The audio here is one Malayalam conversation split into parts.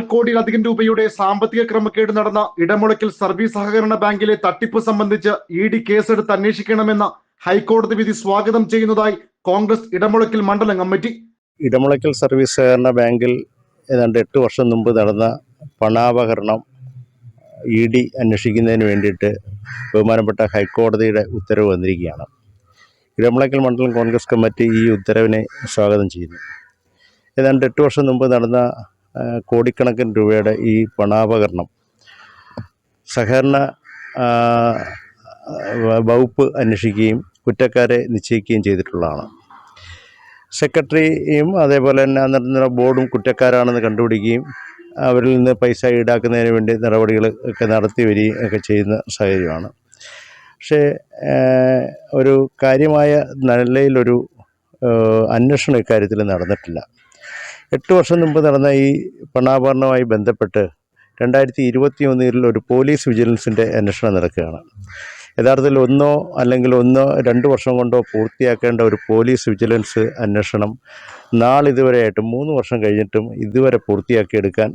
കോടിയിലധികം രൂപയുടെ സാമ്പത്തിക ക്രമക്കേട് നടന്ന ഇടമുളയ്ക്കൽ സർവീസ് സഹകരണ ബാങ്കിലെ തട്ടിപ്പ് സംബന്ധിച്ച് ഇ ഡി കേസെടുത്ത് അന്വേഷിക്കണമെന്ന ഹൈക്കോടതി വിധി സ്വാഗതം ചെയ്യുന്നതായി കോൺഗ്രസ് ഇടമുളയ്ക്കൽ മണ്ഡലം കമ്മിറ്റി. ഇടമുളയ്ക്കൽ സർവീസ് സഹകരണ ബാങ്കിൽ ഏതാണ്ട് എട്ട് വർഷം മുമ്പ് നടന്ന പണാപകരണം ഇ ഡി അന്വേഷിക്കുന്നതിന് വേണ്ടിയിട്ട് ബഹുമാനപ്പെട്ട ഹൈക്കോടതിയുടെ ഉത്തരവ് വന്നിരിക്കുകയാണ്. ഇടമുളയ്ക്കൽ മണ്ഡലം കോൺഗ്രസ് കമ്മിറ്റി ഈ ഉത്തരവിനെ സ്വാഗതം ചെയ്യുന്നു. ഏതാണ്ട് എട്ട് വർഷം മുമ്പ് നടന്ന കോടിക്കണക്കിന് രൂപയുടെ ഈ പണാപകരണം. സഹകരണ വകുപ്പ് അന്വേഷിക്കുകയും കുറ്റക്കാരെ നിശ്ചയിക്കുകയും ചെയ്തിട്ടുള്ളതാണ്. സെക്രട്ടറിയും അതേപോലെ തന്നെ അന്നത്തെ ബോർഡും കുറ്റക്കാരാണെന്ന് കണ്ടുപിടിക്കുകയും അവരിൽ നിന്ന് പൈസ ഈടാക്കുന്നതിന് വേണ്ടി നടപടികൾ ഒക്കെ നടത്തി വരികയും ഒക്കെ ചെയ്യുന്ന സാഹചര്യമാണ്. പക്ഷേ ഒരു കാര്യമായ നിലയിലൊരു അന്വേഷണം ഇക്കാര്യത്തിൽ നടന്നിട്ടില്ല. എട്ട് വർഷം മുമ്പ് നടന്ന ഈ പണാഭരണവുമായി ബന്ധപ്പെട്ട് രണ്ടായിരത്തി ഇരുപത്തി ഒന്നിൽ ഒരു പോലീസ് വിജിലൻസിന്റെ അന്വേഷണം നടക്കുകയാണ്. യഥാർത്ഥത്തിൽ ഒന്നോ അല്ലെങ്കിൽ ഒന്നോ രണ്ട് വർഷം കൊണ്ടോ പൂർത്തിയാക്കേണ്ട ഒരു പോലീസ് വിജിലൻസ് അന്വേഷണം നാളിതുവരെയായിട്ടും മൂന്ന് വർഷം കഴിഞ്ഞിട്ടും ഇതുവരെ പൂർത്തിയാക്കിയെടുക്കാൻ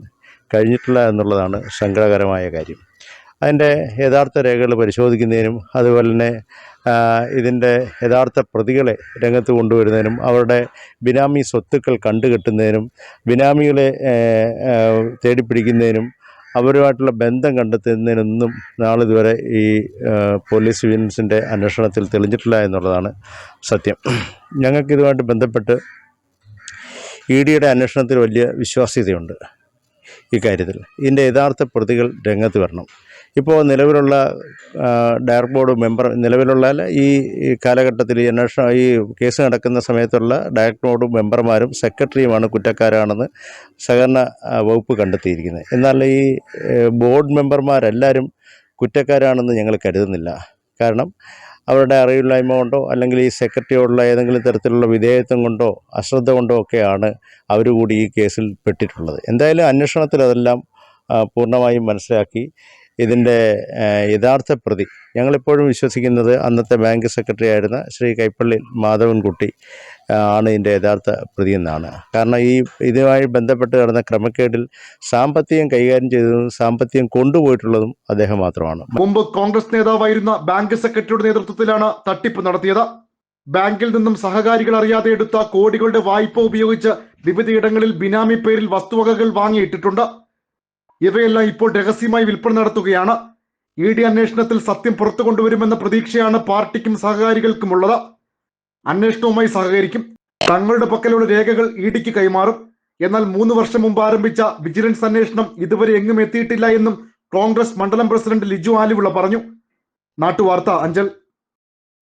കഴിഞ്ഞിട്ടില്ല എന്നുള്ളതാണ് സങ്കടകരമായ കാര്യം. അതിന്റെ യഥാർത്ഥ രേഖകൾ പരിശോധിക്കുന്നതിനും അതുപോലെ തന്നെ ഇതിന്റെ യഥാർത്ഥ പ്രതികളെ രംഗത്ത് കൊണ്ടുവരുന്നതിനും അവരുടെ ബിനാമി സ്വത്തുക്കൾ കണ്ടുകെട്ടുന്നതിനും ബിനാമികളെ തേടിപ്പിടിക്കുന്നതിനും അവരുമായിട്ടുള്ള ബന്ധം കണ്ടെത്തുന്നതിനൊന്നും നാളിതുവരെ ഈ പോലീസ് വിജിലൻസിന്റെ അന്വേഷണത്തിൽ തെളിഞ്ഞിട്ടില്ല എന്നുള്ളതാണ് സത്യം. ഞങ്ങൾക്കിതുമായിട്ട് ബന്ധപ്പെട്ട് ഇ ഡിയുടെ അന്വേഷണത്തിൽ വലിയ വിശ്വാസ്യതയുണ്ട് ഇക്കാര്യത്തിൽ ഇതിന്റെ യഥാർത്ഥ പ്രതികൾ രംഗത്ത് വരണം. ഇപ്പോൾ നിലവിലുള്ള ഡയറക്ട് ബോർഡ് മെമ്പർ നിലവിലുള്ള ഈ കാലഘട്ടത്തിൽ ഈ അന്വേഷണം ഈ കേസ് നടക്കുന്ന സമയത്തുള്ള ഡയറക്ട് ബോർഡ് മെമ്പർമാരും സെക്രട്ടറിയുമാണ് കുറ്റക്കാരാണെന്ന് സഹകരണ വകുപ്പ് കണ്ടെത്തിയിരിക്കുന്നത്. എന്നാൽ ഈ ബോർഡ് മെമ്പർമാരെല്ലാവരും കുറ്റക്കാരാണെന്ന് ഞങ്ങൾ കരുതുന്നില്ല. കാരണം അവരുടെ അറിവില്ലായ്മ കൊണ്ടോ അല്ലെങ്കിൽ ഈ സെക്രട്ടറിയോടുള്ള ഏതെങ്കിലും തരത്തിലുള്ള വിധേയത്വം കൊണ്ടോ അശ്രദ്ധ കൊണ്ടോ ഒക്കെയാണ് അവർ കൂടി ഈ കേസിൽ പെട്ടിട്ടുള്ളത്. എന്തായാലും അന്വേഷണത്തിൽ അതെല്ലാം പൂർണമായും മനസ്സിലാക്കി. ഇതിന്റെ യഥാർത്ഥ പ്രതി. ഞങ്ങളിപ്പോഴും വിശ്വസിക്കുന്നത് അന്നത്തെ ബാങ്ക് സെക്രട്ടറി ആയിരുന്ന ശ്രീ കൈപ്പള്ളി മാധവൻകുട്ടി ആണ് ഇതിന്റെ യഥാർത്ഥ പ്രതി എന്നാണ്. കാരണം ഈ ഇതുമായി ബന്ധപ്പെട്ട് കിടന്ന ക്രമക്കേടിൽ സാമ്പത്തികം കൈകാര്യം ചെയ്തതും സാമ്പത്തികം കൊണ്ടുപോയിട്ടുള്ളതും അദ്ദേഹം മാത്രമാണ്. മുമ്പ് കോൺഗ്രസ് നേതാവായിരുന്ന ബാങ്ക് സെക്രട്ടറിയുടെ നേതൃത്വത്തിലാണ് തട്ടിപ്പ് നടത്തിയത്. ബാങ്കിൽ നിന്നും സഹകാരികൾ അറിയാതെ എടുത്ത കോടികളുടെ വായ്പ ഉപയോഗിച്ച് വിവിധയിടങ്ങളിൽ ബിനാമി പേരിൽ വസ്തുവകകൾ വാങ്ങിയിട്ടിട്ടുണ്ട്. ഇവയെല്ലാം ഇപ്പോൾ രഹസ്യമായി വിൽപ്പന നടത്തുകയാണ്. ഇ ഡി അന്വേഷണത്തിൽ സത്യം പുറത്തു കൊണ്ടുവരുമെന്ന പ്രതീക്ഷയാണ് പാർട്ടിക്കും സഹകാരികൾക്കുമുള്ളത്. അന്വേഷണവുമായി സഹകരിക്കും. തങ്ങളുടെ പക്കലുള്ള രേഖകൾ ഇ ഡിക്ക് കൈമാറും. എന്നാൽ മൂന്ന് വർഷം മുമ്പ് ആരംഭിച്ച വിജിലൻസ് അന്വേഷണം ഇതുവരെ എങ്ങും എത്തിയിട്ടില്ല എന്നും കോൺഗ്രസ് മണ്ഡലം പ്രസിഡന്റ് ലിജു ആലിവിള പറഞ്ഞു. നാട്ടുവാർത്ത അഞ്ചൽ.